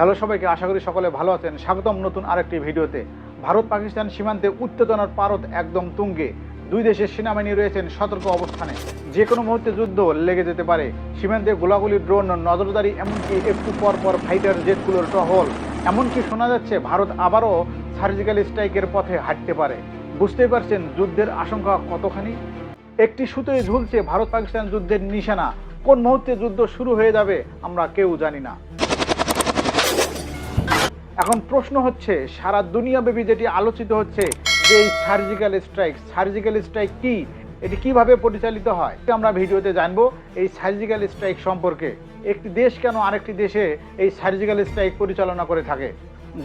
Hello সবাইকে, আশা করি সকলে ভালো আছেন। স্বাগতম নতুন আরেকটি ভিডিওতে। ভারত পাকিস্তান সীমান্তে উত্তেজনার পারদ একদম তুঙ্গে। দুই দেশের সেনাবাহিনী রয়েছেন সতর্ক অবস্থানে। যে কোনো মুহূর্তে যুদ্ধ লেগে যেতে পারে। সীমান্তে গোলাগুলি, ড্রোন, নজরদারি, এমনকি একটু পর পর ফাইটার জেটগুলোর টহল। এমনকি শোনা যাচ্ছে, ভারত আবারও সার্জিক্যাল স্ট্রাইকের পথে হাঁটতে পারে। বুঝতেই পারছেন যুদ্ধের আশঙ্কা কতখানি? একটি সুতোয় ঝুলছে ভারত পাকিস্তান যুদ্ধের নিশানা। কোন মুহূর্তে যুদ্ধ শুরু হয়ে যাবে আমরা কেউ জানি না। এখন প্রশ্ন হচ্ছে, সারা দুনিয়াব্যাপী যেটি আলোচিত হচ্ছে যে এই সার্জিক্যাল স্ট্রাইক সার্জিক্যাল স্ট্রাইক কি? এটি কীভাবে পরিচালিত হয়? আমরা ভিডিওতে জানব এই সার্জিক্যাল স্ট্রাইক সম্পর্কে। একটি দেশ কেন আরেকটি দেশে এই সার্জিক্যাল স্ট্রাইক পরিচালনা করে থাকে?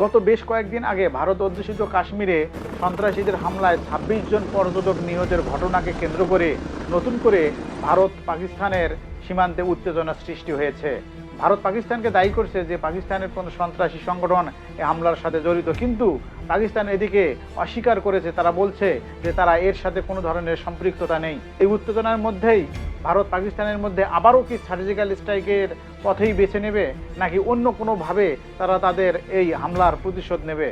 গত বেশ কয়েকদিন আগে ভারত অধ্যুষিত কাশ্মীরে সন্ত্রাসীদের হামলায় ছাব্বিশ জন পর্যটক নিহতের ঘটনাকে কেন্দ্র করে নতুন করে ভারত পাকিস্তানের সীমান্তে উত্তেজনা সৃষ্টি হয়েছে। ভারত পাকিস্তানকে দায়ী করছে যে পাকিস্তানের কোনো সন্ত্রাসী সংগঠন এই হামলার সাথে জড়িত। কিন্তু পাকিস্তান এদিকে অস্বীকার করেছে। তারা বলছে যে তারা এর সাথে কোনো ধরনের সম্পৃক্ততা নেই। এই উত্তেজনার মধ্যেই ভারত পাকিস্তানের মধ্যে আবারও কি সার্জিক্যাল স্ট্রাইকের পথেই বেছে নেবে? নাকি অন্য কোনোভাবে তারা তাদের এই হামলার প্রতিশোধ নেবে?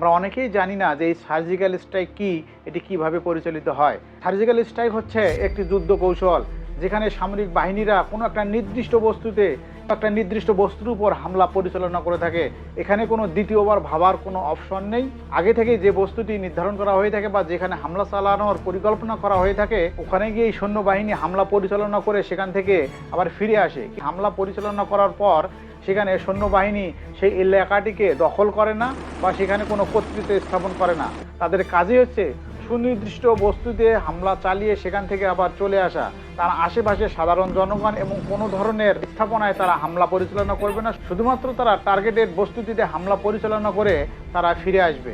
আমরা অনেকেই জানি না যে এই সার্জিক্যাল স্ট্রাইক কী, এটি কীভাবে পরিচালিত হয়। সার্জিক্যাল স্ট্রাইক হচ্ছে একটি যুদ্ধ কৌশল। যেখানে সামরিক বাহিনীরা কোনো একটা নির্দিষ্ট বস্তুতে, একটা নির্দিষ্ট বস্তুর উপর হামলা পরিচালনা করে থাকে। এখানে কোনো দ্বিতীয়বার ভাবার কোনো অপশন নেই। আগে থেকে যে বস্তুটি নির্ধারণ করা হয়ে থাকে বা যেখানে হামলা চালানোর পরিকল্পনা করা হয়ে থাকে, ওখানে গিয়ে সৈন্যবাহিনী হামলা পরিচালনা করে সেখান থেকে আবার ফিরে আসে। হামলা পরিচালনা করার পর সেখানে সৈন্যবাহিনী সেই এলাকাটিকে দখল করে না বা সেখানে কোনো কর্তৃত্ব স্থাপন করে না। তাদের কাজই হচ্ছে সুনির্দিষ্ট বস্তুতে হামলা চালিয়ে সেখান থেকে আবার চলে আসা। তার আশেপাশে সাধারণ জনগণ এবং কোনো ধরনের স্থাপনায় তারা হামলা পরিচালনা করবে না। শুধুমাত্র তারা টার্গেটেড বস্তুটিতে হামলা পরিচালনা করে তারা ফিরে আসবে।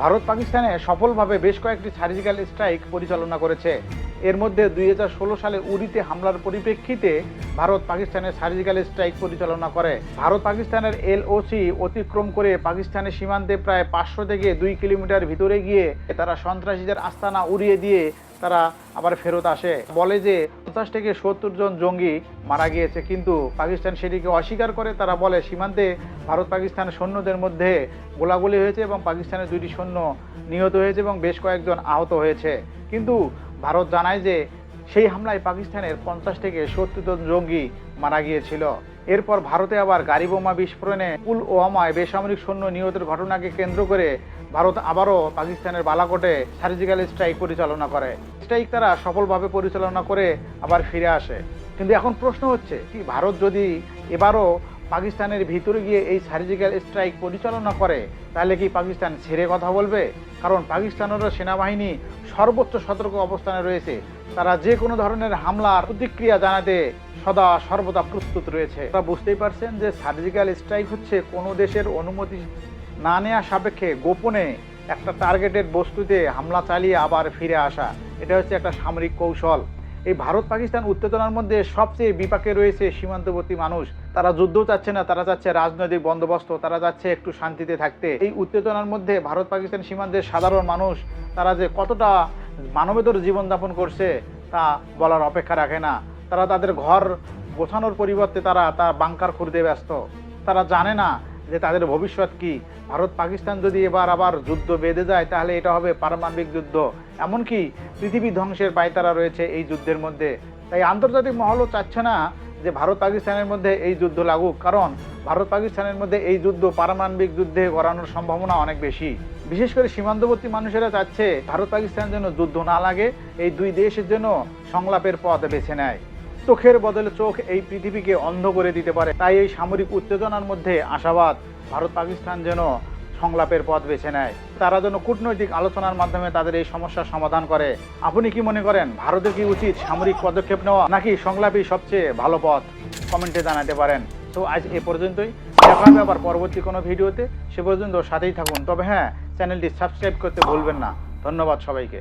ভারত পাকিস্তানে সফলভাবে বেশ কয়েকটি সার্জিক্যাল স্ট্রাইক পরিচালনা করেছে। এর মধ্যে দুই হাজার ষোলো সালে উড়িতে হামলার পরিপ্রেক্ষিতে ভারত পাকিস্তানের সার্জিক্যাল স্ট্রাইক পরিচালনা করে। ভারত পাকিস্তানের এলওসি অতিক্রম করে পাকিস্তানের সীমান্তে প্রায় পাঁচশো থেকে দুই কিলোমিটার ভিতরে গিয়ে তারা সন্ত্রাসীদের আস্তানা উড়িয়ে দিয়ে তারা আবার ফেরত আসে। বলে যে, পঞ্চাশ থেকে সত্তর জন জঙ্গি মারা গিয়েছে, কিন্তু পাকিস্তান সেটিকে অস্বীকার করে। তারা বলে, সীমান্তে ভারত পাকিস্তান সৈন্যদের মধ্যে গোলাগুলি হয়েছে এবং পাকিস্তানের দুইটি সৈন্য নিহত হয়েছে এবং বেশ কয়েকজন আহত হয়েছে। কিন্তু ভারত জানায় যে সেই হামলায় পাকিস্তানের পঞ্চাশ থেকে সত্তর জন জঙ্গি মারা গিয়েছিল। এরপর ভারতে আবার গাড়ি বোমা বিস্ফোরণে পুল ওয়ামায় বেসামরিক সৈন্য নিহতের ঘটনাকে কেন্দ্র করে ভারত আবারও পাকিস্তানের বালাকোটে সার্জিক্যাল স্ট্রাইক পরিচালনা করে। স্ট্রাইক তারা সফলভাবে পরিচালনা করে আবার ফিরে আসে। কিন্তু এখন প্রশ্ন হচ্ছে, কি ভারত যদি এবারও পাকিস্তানের ভিতরে গিয়ে এই সার্জিক্যাল স্ট্রাইক পরিচালনা করে, তাহলে কি পাকিস্তান ছেড়ে কথা বলবে? কারণ পাকিস্তানেরও সেনাবাহিনী সর্বোচ্চ সতর্ক অবস্থানে রয়েছে। তারা যে কোনো ধরনের হামলার প্রতিক্রিয়া জানাতে সদা সর্বদা প্রস্তুত রয়েছে। তারা বুঝতেই পারছেন যে সার্জিক্যাল স্ট্রাইক হচ্ছে কোনো দেশের অনুমতি না নেওয়া সাপেক্ষে গোপনে একটা টার্গেটেড বস্তুতে হামলা চালিয়ে আবার ফিরে আসা। এটা হচ্ছে একটা সামরিক কৌশল। এই ভারত পাকিস্তান উত্তেজনার মধ্যে সবচেয়ে বিপাকে রয়েছে সীমান্তবর্তী মানুষ। তারা যুদ্ধ চাচ্ছে না, তারা চাচ্ছে রাজনৈতিক বন্দোবস্ত, তারা যাচ্ছে একটু শান্তিতে থাকতে। এই উত্তেজনার মধ্যে ভারত পাকিস্তান সীমান্তের সাধারণ মানুষ, তারা যে কতটা মানবেতর জীবনযাপন করছে তা বলার অপেক্ষা রাখে না। তারা তাদের ঘর গোছানোর পরিবর্তে তারা তার বাংকার খুঁড়তে ব্যস্ত। তারা জানে না যে তাদের ভবিষ্যৎ কি? ভারত, পাকিস্তান যদি এবার আবার যুদ্ধ বেঁধে যায়, তাহলে এটা হবে পারমাণবিক যুদ্ধ। এমনকি পৃথিবী ধ্বংসের পায়তারা রয়েছে এই যুদ্ধের মধ্যে। তাই আন্তর্জাতিক মহলও চাচ্ছে না যে ভারত, পাকিস্তানের মধ্যে এই যুদ্ধ লাগুক। কারণ ভারত, পাকিস্তানের মধ্যে এই যুদ্ধ পারমাণবিক যুদ্ধে গড়ানোর সম্ভাবনা অনেক বেশি। বিশেষ করে সীমান্তবর্তী মানুষেরা চাচ্ছে ভারত, পাকিস্তানের জন্য যুদ্ধ না লাগে, এই দুই দেশের জন্য সংলাপের পথ বেছে নেয়। চোখের বদলে চোখ এই পৃথিবীকে অন্ধ করে দিতে পারে। তাই এই সামরিক উত্তেজনার মধ্যে আশাবাদ ভারত পাকিস্তান যেন সংলাপের পথ বেছে নেয়। তারা যেন কূটনৈতিক আলোচনার মাধ্যমে তাদের এই সমস্যার সমাধান করে। আপনি কি মনে করেন, ভারতের কি উচিত সামরিক পদক্ষেপ নেওয়া, নাকি সংলাপই সবচেয়ে ভালো পথ? কমেন্টে জানাতে পারেন। তো আজ এ পর্যন্তই। দেখা হবে আবার পরবর্তী কোনো ভিডিওতে। সে পর্যন্ত সাথেই থাকুন। তবে হ্যাঁ চ্যানেলটি সাবস্ক্রাইব করতে ভুলবেন না। ধন্যবাদ সবাইকে।